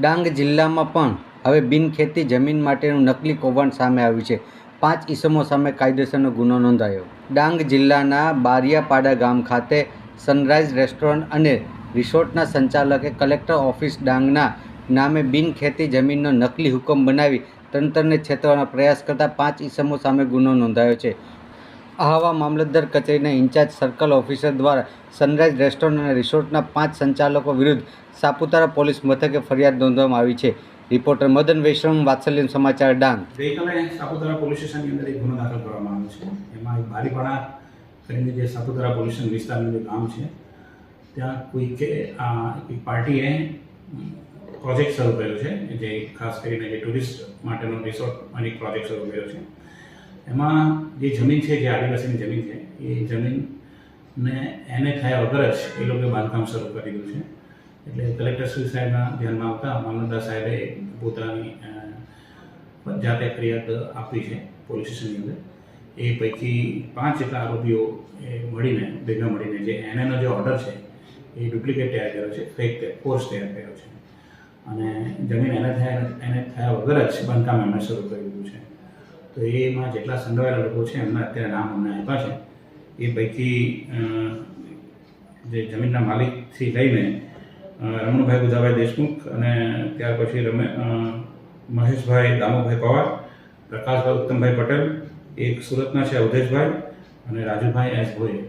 ડાંગ જિલ્લામાં પણ હવે બિનખેતી જમીન માટેનું નકલી કૌભાંડ સામે આવ્યું છે. પાંચ ઈસમો સામે કાયદેસરનો ગુનો નોંધાયો. ડાંગ જિલ્લાના બારિયાપાડા ગામ ખાતે સનરાઈઝ રેસ્ટોરન્ટ અને રિસોર્ટના સંચાલકે કલેક્ટર ઓફિસ ડાંગના નામે બિનખેતી જમીનનો નકલી હુકમ બનાવી તંત્રને છેતરવાનો પ્રયાસ કરતા પાંચ ઈસમો સામે ગુનો નોંધાયો છે. આહવા મામલતદાર કચેરીના ઇન્ચાર્જ સર્કલ ઓફિસર દ્વારા સનરાઈઝ રેસ્ટોરન્ટ અને રિસોર્ટના પાંચ સંચાલકો વિરુદ્ધ સાપુતારા પોલીસ મથકે ફરિયાદ નોંધવામાં આવી છે. રિપોર્ટર મદન વૈષ્ણવ વાત્સલ્ય સમાચાર, ડાંગ. ગઈકાલે સાપુતારા પોલીસ સ્ટેશનની અંદર એક ગુનો દાખલ કરવામાં આવ્યો છે. એમાં એક બારીપાડા કરીને જે સાપુતારા પોલીસ વિસ્તારનું જે ગામ છે, ત્યાં કોઈકે એક પાર્ટીએ પ્રોજેક્ટ શરૂ કર્યો છે, જે ખાસ કરીને જે ટુરિસ્ટ માટેનો રિસોર્ટ અને પ્રોજેક્ટ શરૂ કર્યો છે. એમાં જે જમીન છે, જે આદિવાસીની જમીન છે, એ જમીનને એને થયા વગર જ એ લોકોએ બાંધકામ શરૂ કરી દીધું છે. એટલે કલેક્ટર શ્રી સાહેબના ધ્યાનમાં આવતા મામલતદાર સાહેબે પોતાની જાતે ફરિયાદ આપી છે પોલીસ સ્ટેશનની અંદર. એ પૈકી પાંચ જેટલા આરોપીઓ એ મળીને, ભેગા મળીને જે એનએનો જે ઓર્ડર છે, એ ડુપ્લિકેટ તૈયાર કર્યો છે, ફેક કોર્સ તૈયાર કર્યો છે. અને જમીન એને થયા એને થયા વગર જ બાંધકામ એમણે શરૂ કરી દીધું છે. તો એમાં જેટલા સંડોવાયેલા લોકો છે, એમના અત્યારે નામ અમને આપ્યા છે. એ પૈકી જે જમીનના માલિકથી લઈને રમણભાઈ બુધાભાઈ દેશમુખ અને ત્યાર પછી રમે મહેશભાઈ, દામુભાઈ પવાર, પ્રકાશભાઈ, ઉત્તમભાઈ પટેલ, એક સુરતના છે અવધેશભાઈ અને રાજુભાઈ એસ ભોઈએ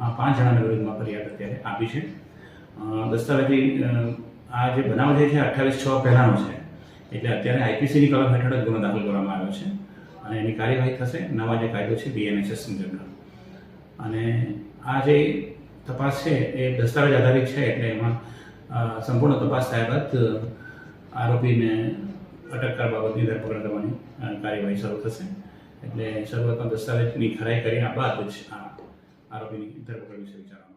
આ પાંચ જણાના વિરુદ્ધમાં ફરિયાદ અત્યારે આપી છે. દસ્તાવેજી આ જે બનાવ જે છે, અઠ્ઠાવીસ છ પહેલાંનો છે. એટલે અત્યારે આઈપીસીની કલમ હેઠળ જ ગુનો દાખલ કરવામાં આવ્યો છે. અને એની કાર્યવાહી થશે. નવા જે કાયદો છે બીએનએસએસ મુજબનો અને આ જે તપાસ છે, એ દસ્તાવેજ આધારિત છે, એટલે એમાં સંપૂર્ણ તપાસ થયા બાદ આરોપીને અટક કરવા બાબતની ધરપકડ કરવાની કાર્યવાહી શરૂ થશે. એટલે શરૂઆતમાં દસ્તાવેજની ખરાઈ કર્યા બાદ જ આરોપીની ધરપકડ વિશે વિચારવામાં